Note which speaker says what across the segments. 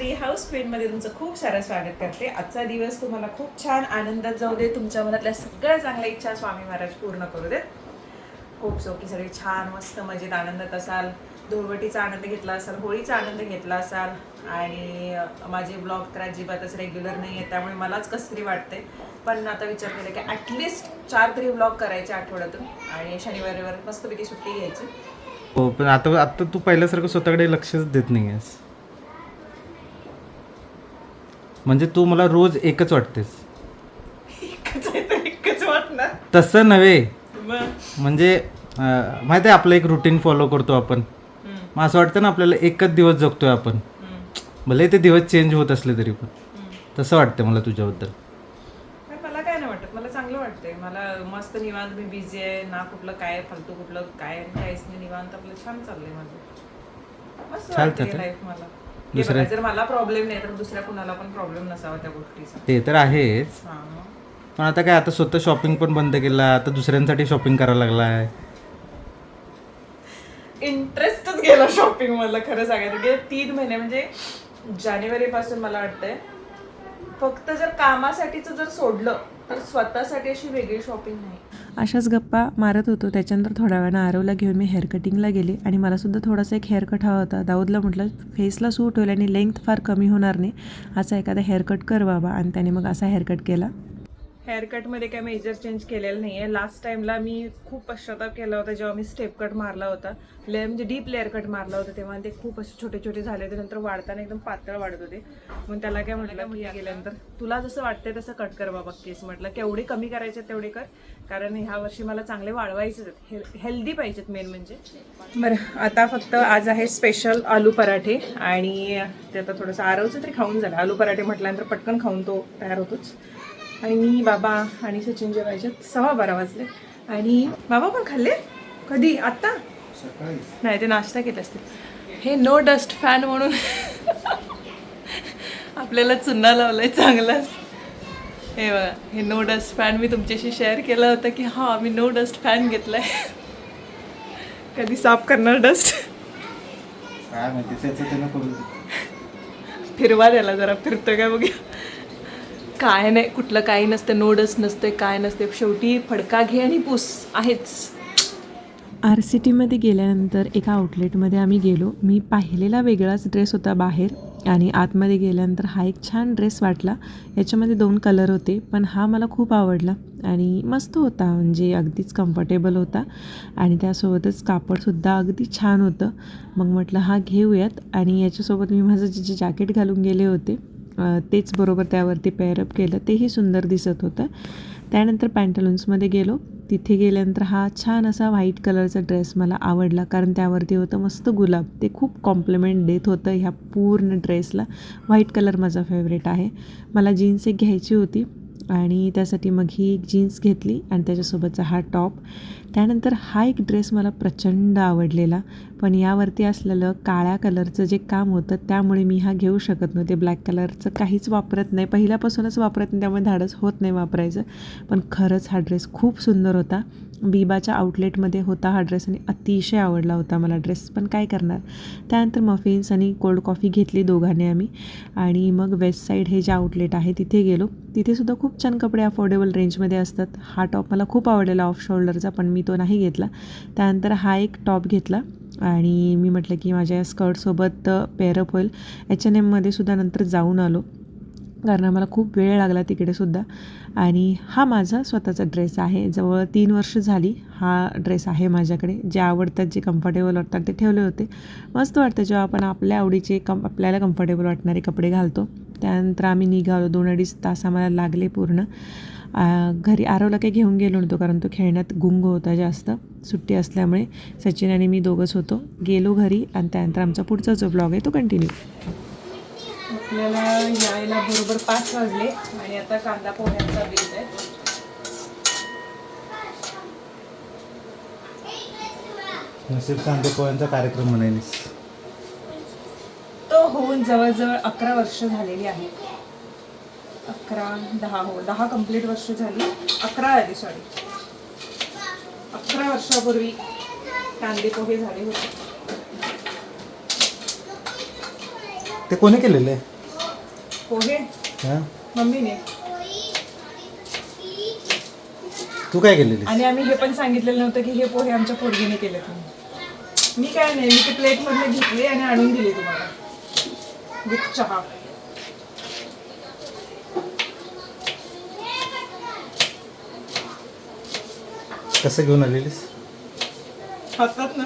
Speaker 1: श्री हाऊसमध्ये तुमचं खूप सारं स्वागत करते. आजचा दिवस तुम्हाला खूप छान आनंदात जाऊ दे. तुमच्या मनातल्या सगळ्या चांगल्या इच्छा स्वामी महाराज पूर्ण करू देत. खूप सोपी सगळे छान मस्त मजेत आनंदात असाल. धुळवटीचा आनंद घेतला असाल होळीचा आनंद घेतला असाल. आणि माझे ब्लॉग तर अजिबातच रेग्युलर नाही आहे त्यामुळे मलाच कसं तरी वाटते. पण आता विचार केला की ॲटलिस्ट चार तरी ब्लॉग करायचे आठवड्यातून. आणि शनिवार रविवार मस्तपैकी सुट्टी घ्यायची.
Speaker 2: हो पण आता आता तू पहिल्यासारखं स्वतःकडे लक्षच देत नाही आहेस. म्हणजे तू मला रोज एकच वाटतेस.
Speaker 1: एकच आहे तर एकच वाटणार.
Speaker 2: तसं नव्हे.
Speaker 1: मग
Speaker 2: म्हणजे अं, माहिती आहे आपलं एक रुटीन फॉलो करतो आपण.
Speaker 1: हम्म,
Speaker 2: मग असं वाटतं ना आपल्याला एकच दिवस जगतोय आपण.
Speaker 1: हम्म,
Speaker 2: भले ते दिवस चेंज होत असले तरी पण. तसं वाटतं मला तुझ्याबद्दल.
Speaker 1: मला काय नाही वाटत. मला चांगलं वाटतंय. मला मस्त निवांत मी बिझी आहे. ना कुठलं काय फालतू कुठलं काय आणि काहीच नाही. निवांत आपलं छान चाललंय माझं. मस्त वाटतंय. लाईफ मला.
Speaker 2: दुसऱ्या-
Speaker 1: जर मला प्रॉब्लेम नाही तर दुसऱ्या कुणाला पण प्रॉब्लेम नसावा त्या गोष्टीचा.
Speaker 2: ते तर आहेच.
Speaker 1: हा. मग.
Speaker 2: पण आता काय आता स्वतः शॉपिंग पण बंद केला आता दुसऱ्यांसाठी शॉपिंग करायला लागलाय.
Speaker 1: इंटरेस्टच गेला शॉपिंग मला खरं सांगायचं गेले तीन महिने म्हणजे जानेवारी पासून मला वाटतंय फक्त जर कामासाठीच जर सोडलं तर स्वतःसाठी अशी वेगळी शॉपिंग नाही.
Speaker 3: अशाच गप्पा मारत होतो. त्याच्यानंतर थोड्या वेळानं आरवला घेऊन मी हेअर कटिंगला गेले. आणि मलासुद्धा थोडासा एक हेअर कट हवा होता. दाऊदला म्हटलं फेसला सूट होईल आणि लेंथ फार कमी होणार नाही. असा एखादा हेअर कट कर बाबा. आणि त्याने मग असा हेअर कट केला.
Speaker 1: हेअरकटमध्ये काय मेजर चेंज केलेलं नाही आहे लास्ट टाइमला मी खूप पश्चाताप केला होता जेव्हा मी स्टेप कट मारला होता. लेअर म्हणजे डीप लेअर कट मारला होता तेव्हा ते खूप असे छोटे छोटे झाले होते. नंतर वाढताना एकदम पातळ वाढत होते. मग त्याला काय म्हटलं की गेल्यानंतर तुला जसं वाटतंय तसं कट कर बाबा केस. म्हटलं केवढे कमी करायचे तेवढे कर. कारण ह्या वर्षी मला चांगले वाढवायचे आहेत. हेल्दी पाहिजेत मेन म्हणजे. बरं आता फक्त आज आहे स्पेशल आलू पराठे. आणि ते आता थोडंसं आरवचं तरी खाऊन झालं. आलू पराठे म्हटल्यानंतर पटकन खाऊन तो तयार होतोच. आणि मी बाबा आणि सचिन जेवायच्यात सव्वा बारा वाजले. आणि बाबा पण खाल्ले? कधी? आत्ता? नाही ते नाश्ता केले असतील. हे नो डस्ट फॅन म्हणून आपल्याला चुन्ना लावलाय चांगलाच. हे बघा हे नो डस्ट फॅन मी तुमच्याशी शेअर केलं होतं की हा मी नो डस्ट फॅन घेतलाय. कधी साफ करणार डस्ट फिरवा त्याला जरा फिरतोय काय बघूया. काय नाही कुठलं काही नसतं नोडस नसते काय नसते. शेवटी फडका घे आणि पूस आहेच.
Speaker 3: आर सी टीमध्ये गेल्यानंतर एका आउटलेटमध्ये आम्ही गेलो. मी पाहिलेला वेगळाच ड्रेस होता बाहेर आणि आतमध्ये गेल्यानंतर हा एक छान ड्रेस वाटला. याच्यामध्ये दोन कलर होते पण हा मला खूप आवडला आणि मस्त होता म्हणजे अगदीच कम्फर्टेबल होता. आणि त्यासोबतच कापडसुद्धा अगदी छान होतं. मग म्हटलं हा घेऊयात. आणि याच्यासोबत मी माझं जे जे जॅकेट घालून गेले होते तेच बरोबर त्यावरती पेअरअप केलं. तेही सुंदर दिसत होतं. त्यानंतर पॅन्टलून्समध्ये गेलो. तिथे गेल्यानंतर हा छान असा व्हाईट कलरचा ड्रेस मला आवडला. कारण त्यावरती होतं मस्त गुलाब. ते खूप कॉम्प्लिमेंट देत होतं ह्या पूर्ण ड्रेसला व्हाईट कलर माझा फेवरेट आहे. मला जीन्स एक घ्यायची होती. आणि त्यासाठी मग ही एक जीन्स घेतली. आणि त्याच्यासोबतचा हा टॉप त्यानंतर हा एक ड्रेस मला प्रचंड आवडलेला पण यावरती असलेलं काळ्या कलरचं जे काम होतं त्यामुळे मी हा घेऊ शकत नव्हते. ब्लॅक कलरचं काहीच वापरत नाही. पहिल्यापासूनच वापरत नाही त्यामुळे धाडस होत नाही वापरायचं. पण खरंच हा ड्रेस खूप सुंदर होता. बिबाच्या आउटलेटमध्ये होता हा ड्रेस आणि अतिशय आवडला होता मला ड्रेस. पण काय करणार? त्यानंतर मफिन्स आणि कोल्ड कॉफी घेतली दोघांनी आम्ही. आणि मग वेस्ट साईड हे जे आउटलेट आहे तिथे गेलो. तिथेसुद्धा खूप छान कपडे अफोर्डेबल रेंजमध्ये असतात. हा टॉप मला खूप आवडलेला ऑफ शोल्डरचा पण मी मी तो नाही घेतला. त्यानंतर हा एक टॉप घेतला आणि मी म्हटलं की माझ्या स्कर्टसोबत पेअरअप होईल. एच एन एममध्ये सुद्धा नंतर जाऊन आलो. कारण आम्हाला खूप वेळ लागला तिकडेसुद्धा आणि हा माझा स्वतःचा ड्रेस आहे. जवळ तीन वर्ष झाली हा ड्रेस आहे माझ्याकडे. जे आवडतात जे कम्फर्टेबल वाटतात ते ठेवले होते. मस्त वाटतं जेव्हा आपण आपल्या आवडीचे कम आपल्याला कम्फर्टेबल वाटणारे कपडे घालतो. त्यानंतर आम्ही निघालो. दोन अडीच तास आम्हाला लागले पूर्ण. घरी आरवला काही घेऊन गेलो नव्हतो कारण तो खेळण्यात गुंग होता जास्त. सुट्टी असल्यामुळे सचिन आणि मी दोघंच होतो. गेलो घरी आणि त्यानंतर आमचा पुढचा जो ब्लॉग आहे तो कंटिन्यू
Speaker 1: आपल्याला यायला बरोबर पाच वाजले आणि आता कांदा पोह्यांचा बेत आहे.
Speaker 2: नसीब कांदे पोह्यांचा कार्यक्रम म्हणायलीस.
Speaker 1: तो होऊन जवळजवळ अकरा वर्ष झालेली आहे. अकरा दहा हो दहा कंप्लीट वर्ष झाली. अकरा आली सॉरी अकरा वर्षापूर्वी कांदे पोहे झाले होते.
Speaker 2: ते कोणी केलेले?
Speaker 1: पोहे?
Speaker 2: हां?
Speaker 1: मम्मीने.
Speaker 2: तू काय केलेली
Speaker 1: आणि आम्ही हे पण सांगितलेलं नव्हतं की हे पोहे आमच्या पोरगीने केले तुम्ही. मी काय नाही मी ते प्लेट मधले घेतले आणि आणून दिले तुम्हाला. विथ चहा.
Speaker 2: कसं घेऊन आलेलीस?
Speaker 1: खातात ना.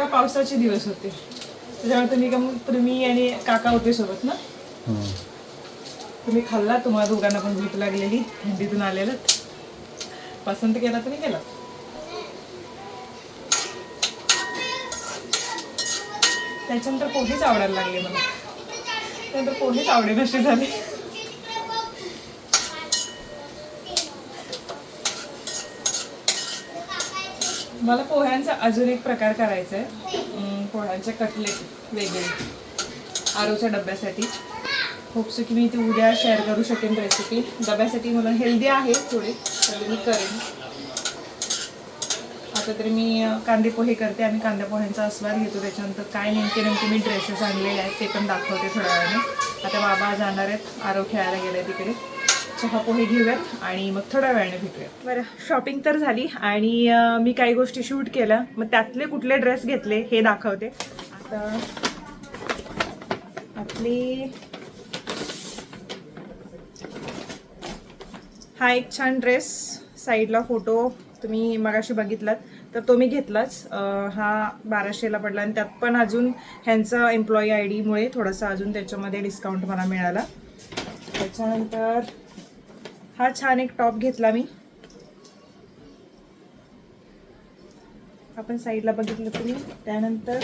Speaker 1: तेव्हा पावसाचे दिवस होते. त्याच्यामुळे तुम्ही का मग तुम्ही आणि काका होते सोबत ना. तुम्ही खाल्ला तुम्हाला दोघांना पण भूक लागलेली थंडीतून आलेलं. पसंत केला तुम्ही केला त्याच्यानंतर पोहेच आवडायला लागले मला. त्यानंतर पोहेच आवडे नसे झाले? मला पोह्यांचा अजून एक प्रकार करायचा आहे पोह्यांचे कटलेट वेगळे. आरोच्या डब्यासाठी. होपसो की मी ती उद्या शेअर करू शकेन रेसिपी डब्यासाठी मला हेल्दी आहे थोडे तर मी करेन. आता तरी मी कांदे पोहे करते आणि कांदा पोह्यांचा आस्वाद घेतो. त्याच्यानंतर काय नेमके नेमके मी ड्रेसेस आणलेले आहेत ते पण दाखवते थोड्या वेळाने. आता बाबा जाणार आहेत. आरो खेळायला गेले तिकडे. चहा पोहे घेऊयात आणि मग थोड्या वेळाने भेटूयात. बरं शॉपिंग तर झाली आणि मी काही गोष्टी शूट केल्या. मग त्यातले कुठले ड्रेस घेतले हे दाखवते. आता आपली हा एक छान ड्रेस साईडला फोटो तुम्ही मगाशी बघितलात. तर तो मी घेतलाच. हा बाराशेला पडला आणि त्यात पण अजून ह्यांचा एम्प्लॉई आय डीमुळे थोडासा अजून त्याच्यामध्ये डिस्काउंट मला मिळाला. त्याच्यानंतर हा छान एक टॉप घेतला मी. आपण साईडला बघितलं तुम्ही त्यानंतर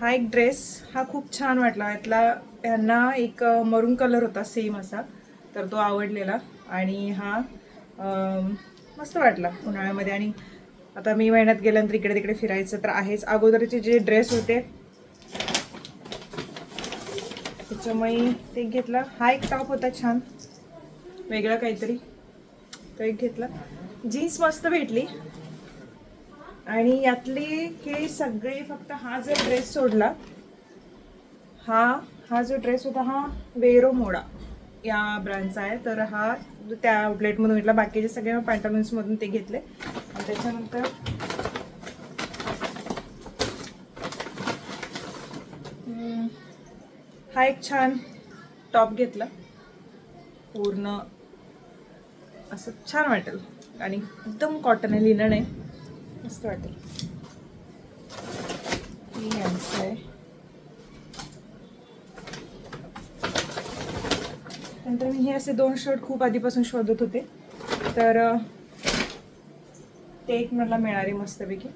Speaker 1: हा एक ड्रेस हा खूप छान वाटला. यातला यांना एक मरून कलर होता सेम असा. तर तो आवडलेला. आणि हा मस्त वाटला उन्हाळ्यामध्ये. आणि आता मी महिन्यात गेल्यानंतर इकडे तिकडे फिरायचं तर आहेच. अगोदरचे जे ड्रेस होते त्याच्यामुळे ते घेतला. हा एक टॉप होता छान. वेगळा काहीतरी. तो एक घेतला. जीन्स मस्त भेटली. आणि यातले हे सगळे फक्त हा जो ड्रेस सोडला हा हा जो ड्रेस होता हा वेरो मोडा या ब्रँडचा आहे. तर हा त्या आउटलेटमधून घेतला. बाकीचे सगळे पॅन्टालून्समधून ते घेतले. आणि त्याच्यानंतर हा एक छान टॉप घेतला. पूर्ण असं छान वाटेल. आणि एकदम कॉटन आहे लिनन आहे. मस्त वाटेल. यांचं आहे. नंतर मी हे असे दोन शर्ट खूप आधीपासून शोधत होते. तर ते एक मला मिळाले मस्तपैकी.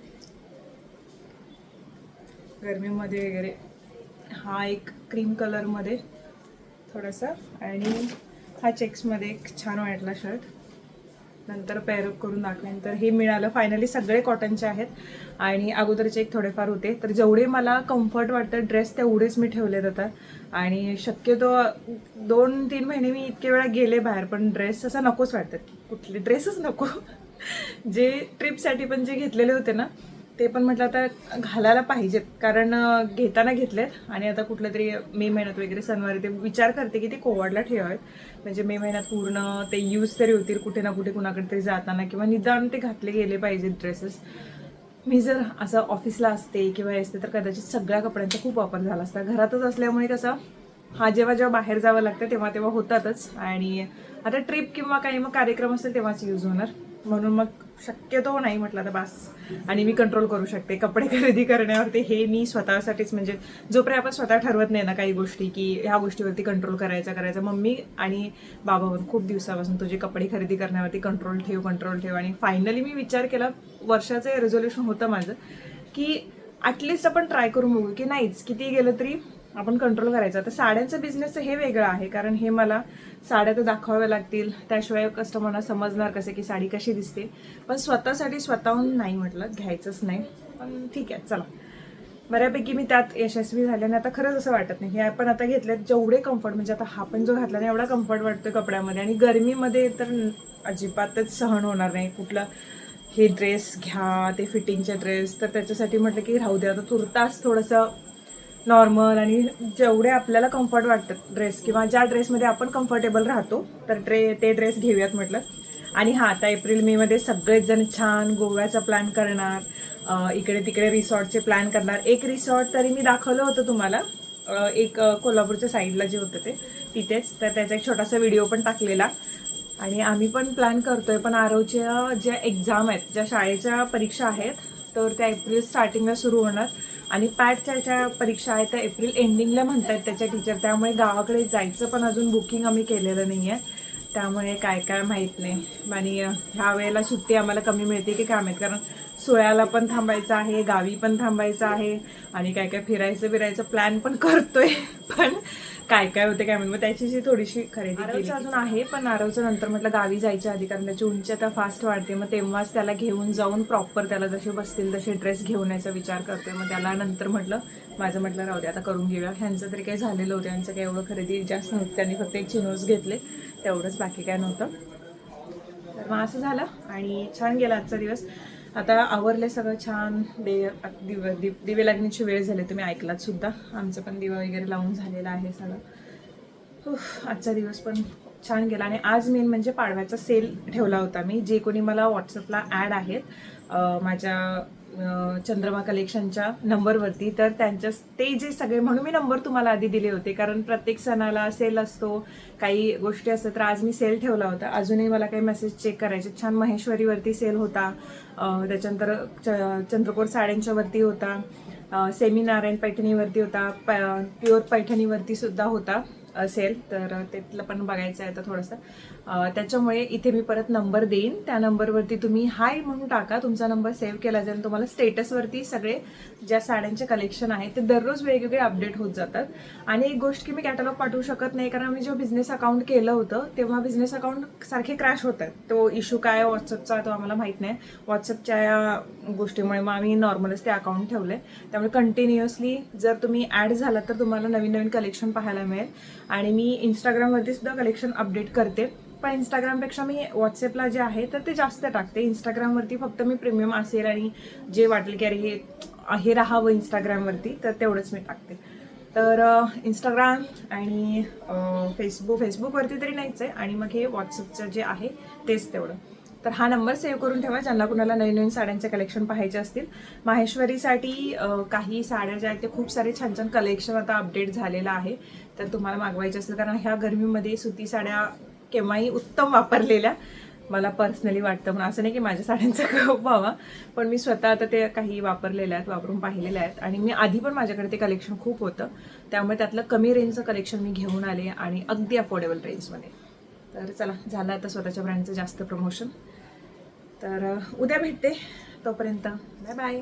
Speaker 1: गरमीमध्ये वगैरे हा एक क्रीम कलरमध्ये थोडासा. आणि हा चेक्समध्ये एक छान वाटला शर्ट नंतर पेअरअप करून दाखल्यानंतर हे मिळालं. फायनली सगळे कॉटनचे आहेत. आणि अगोदरचे एक थोडेफार होते. तर जेवढे मला कम्फर्ट वाटतं ड्रेस तेवढेच मी ठेवले जातात आणि शक्यतो दोन तीन महिने मी इतके वेळा गेले बाहेर पण ड्रेस असा नकोच वाटतात कुठले ड्रेसच नको. जे ट्रिपसाठी पण जे घेतलेले होते ना ते पण म्हटलं आता घालायला पाहिजेत. कारण घेताना घेतलेत आणि आता कुठलं तरी मे महिन्यात वगैरे सणवारी ते विचार करते की ते कोवाडला ठेवावेत. म्हणजे मे महिन्यात पूर्ण ते यूज तरी होतील कुठे ना कुठे कुणाकडे तरी जाताना किंवा निदान ते घातले गेले पाहिजेत ड्रेसेस मी जर असं ऑफिसला असते किंवा असते तर कदाचित सगळ्या कपड्यांचा खूप वापर झाला असता. घरातच असल्यामुळे कसं हा जेव्हा जेव्हा बाहेर जावं लागतं तेव्हा तेव्हा होतातच. आणि आता ट्रिप किंवा काही मग कार्यक्रम असेल तेव्हाच यूज होणार. म्हणून मग शक्यतो नाही म्हटलं तर बास. आणि मी कंट्रोल करू शकते कपडे खरेदी करण्यावरती. हे मी स्वतःसाठीच म्हणजे जोपर्यंत आपण स्वतः ठरवत नाही ना काही गोष्टी की ह्या गोष्टीवरती कंट्रोल करायचा करायचा. मम्मी आणि बाबा खूप दिवसापासून तुझे कपडे खरेदी करण्यावरती कंट्रोल ठेव कंट्रोल ठेव. आणि फायनली मी विचार केला वर्षाचं रेझोल्युशन होतं माझं की ॲटलिस्ट आपण ट्राय करून बघू की नाहीच किती गेलं तरी आपण कंट्रोल करायचा. तर साड्यांचं बिझनेस हे वेगळं आहे कारण हे मला साड्या तर दाखवाव्या लागतील. त्याशिवाय कस्टमरना समजणार कसं की साडी कशी दिसते. पण स्वतःसाठी स्वतःहून नाही म्हटलं घ्यायचंच नाही. पण ठीक आहे चला. बऱ्यापैकी मी त्यात यशस्वी झाले आणि आता खरंच असं वाटत नाही. हे आपण आता घेतलेत जेवढे कम्फर्ट म्हणजे आता हा पण जो घातला नाही एवढा कम्फर्ट वाटतो कपड्यामध्ये. आणि गरमीमध्ये तर अजिबातच सहन होणार नाही. कुठलं हे ड्रेस घ्या ते फिटिंगचे ड्रेस तर त्याच्यासाठी म्हटलं की राहू दे. आता तुर्तास थोडंसं नॉर्मल आणि जेवढे आपल्याला कम्फर्ट वाटतात ड्रेस किंवा ज्या ड्रेसमध्ये आपण कम्फर्टेबल राहतो तर ड्रे ते ड्रेस घेऊयात म्हटलं. आणि हां आता एप्रिल मेमध्ये सगळेच जण छान गोव्याचा प्लॅन करणार इकडे तिकडे रिसॉर्टचे प्लॅन करणार. एक रिसॉर्ट तरी मी दाखवलं होतं तुम्हाला. एक कोल्हापूरच्या साईडला जे होतं ते तिथेच. तर त्याचा एक छोटासा व्हिडिओ पण टाकलेला. आणि आम्ही पण प्लॅन करतोय पण आरवच्या ज्या एक्झाम आहेत ज्या शाळेच्या परीक्षा आहेत तर त्या एप्रिल स्टार्टिंगला सुरू होणार. आणि पॅटच्या ह्याच्या परीक्षा आहेत त्या एप्रिल एंडिंगला म्हणतात त्याच्या टीचर त्यामुळे गावाकडे जायचं पण अजून बुकिंग आम्ही केलेलं नाही आहे त्यामुळे काय काय माहीत नाही. आणि ह्या वेळेला सुट्टी आम्हाला कमी मिळते की काय माहीत कारण सोयाला पण थांबायचं आहे गावी पण थांबायचं आहे. आणि काय काय फिरायचं फिरायचं प्लॅन पण करतोय. पण काय काय होते काय म्हणून. मग त्याची थोडीशी खरेदी केली. अजून आहे पण आरवचं नंतर म्हटलं गावी जायच्या आधी कारण त्याची उंची आता फास्ट वाढते. मग तेव्हाच त्याला घेऊन जाऊन प्रॉपर त्याला जसे बसतील तसे ड्रेस घेऊन यायचा विचार करतोय मग त्याला नंतर म्हटलं माझं म्हटलं राहू दे आता करून घेऊया. ह्यांचं तरी काही झालेलं होतं. यांचं काही एवढं खरेदी जास्त नव्हती. त्यांनी फक्त एक चिनोज घेतले. तेवढंच बाकी काय नव्हतं. तर मग असं झालं आणि छान गेला आजचा दिवस. आता आवरले सगळं छान. दे दिव दिव दिवे लागण्याची वेळ झाली तुम्ही ऐकलात सुद्धा. आमचं पण दिवा वगैरे लावून झालेला आहे सगळं. आजचा दिवस पण छान गेला. आणि आज मेन म्हणजे पाडव्याचा सेल ठेवला होता मी. जे कोणी मला व्हॉट्सअपला ॲड आहेत माझ्या चंद्रमा कलेक्शनच्या नंबरवरती. तर त्यांच्या ते जे सगळे म्हणून मी नंबर तुम्हाला आधी दिले होते. कारण प्रत्येक सणाला सेल असतो काही गोष्टी असतात. तर आज मी सेल ठेवला होता. अजूनही मला काही मेसेज चेक करायचे. छान महेश्वरीवरती सेल होता. त्याच्यानंतर च चंद्रकोर साड्यांच्यावरती होता. सेमीनारायण सेमी नारायण पैठणीवरती होता. प प्युअर पैठणीवरती सुद्धा होता सेल. तर त्यातलं पण बघायचं आहे आता थोडंसं. त्याच्यामुळे इथे मी परत नंबर देईन. त्या नंबरवरती तुम्ही हाय म्हणून टाका. तुमचा नंबर सेव्ह केला जाईल तुम्हाला स्टेटसवरती सगळे ज्या साड्यांचे कलेक्शन आहे ते दररोज वेगवेगळे अपडेट होत जातात. आणि एक गोष्ट की मी कॅटलॉग पाठवू शकत नाही कारण मी जेव्हा बिझनेस अकाउंट केलं होतं तेव्हा बिझनेस अकाउंट सारखे क्रॅश होत आहेत तो इश्यू काय व्हॉट्सअपचा तो आम्हाला माहीत नाही. व्हॉट्सअपच्या या गोष्टीमुळे मग आम्ही नॉर्मलच ते अकाउंट ठेवले. त्यामुळे कंटिन्युअसली जर तुम्ही ॲड झाला तर तुम्हाला नवीन नवीन कलेक्शन पाहायला मिळेल. आणि मी इंस्टाग्रामवरती सुद्धा कलेक्शन अपडेट करते. पण इंस्टाग्रामपेक्षा मी व्हॉट्सअपला जे आहे तर ते जास्त टाकते. इंस्टाग्रामवरती फक्त मी प्रीमियम असेल आणि जे वाटेल की अरे हे हे राहावं इंस्टाग्रामवरती तर तेवढंच मी टाकते. तर इंस्टाग्राम आणि फेसबुक फेसबुकवरती तरी नाहीच आहे. आणि मग हे व्हॉट्सअपचं जे आहे तेच तेवढं. तर हा नंबर सेव्ह करून ठेवा. ज्यांना कुणाला नवीन नवीन साड्यांचे कलेक्शन पाहायचे असतील. माहेश्वरीसाठी काही साड्या ज्या आहेत ते खूप सारे छान छान कलेक्शन आता अपडेट झालेलं आहे. तर तुम्हाला मागवायचे असेल कारण ह्या गरमीमध्ये सुती साड्या केव्हाही उत्तम वापरलेल्या मला पर्सनली वाटतं. म्हणून असं नाही की माझ्या साड्यांचा खूप व्हावा पण मी स्वतः आता ते काही वापरलेल्या आहेत वापरून पाहिलेल्या आहेत. आणि मी आधी पण माझ्याकडे ते कलेक्शन खूप होतं. त्यामुळे त्यातलं कमी रेंजचं कलेक्शन मी घेऊन आले आणि अगदी अफोर्डेबल रेंजमध्ये तर चला झालं आता स्वतःच्या ब्रँडचं जास्त प्रमोशन तर उद्या भेटते. तोपर्यंत बाय बाय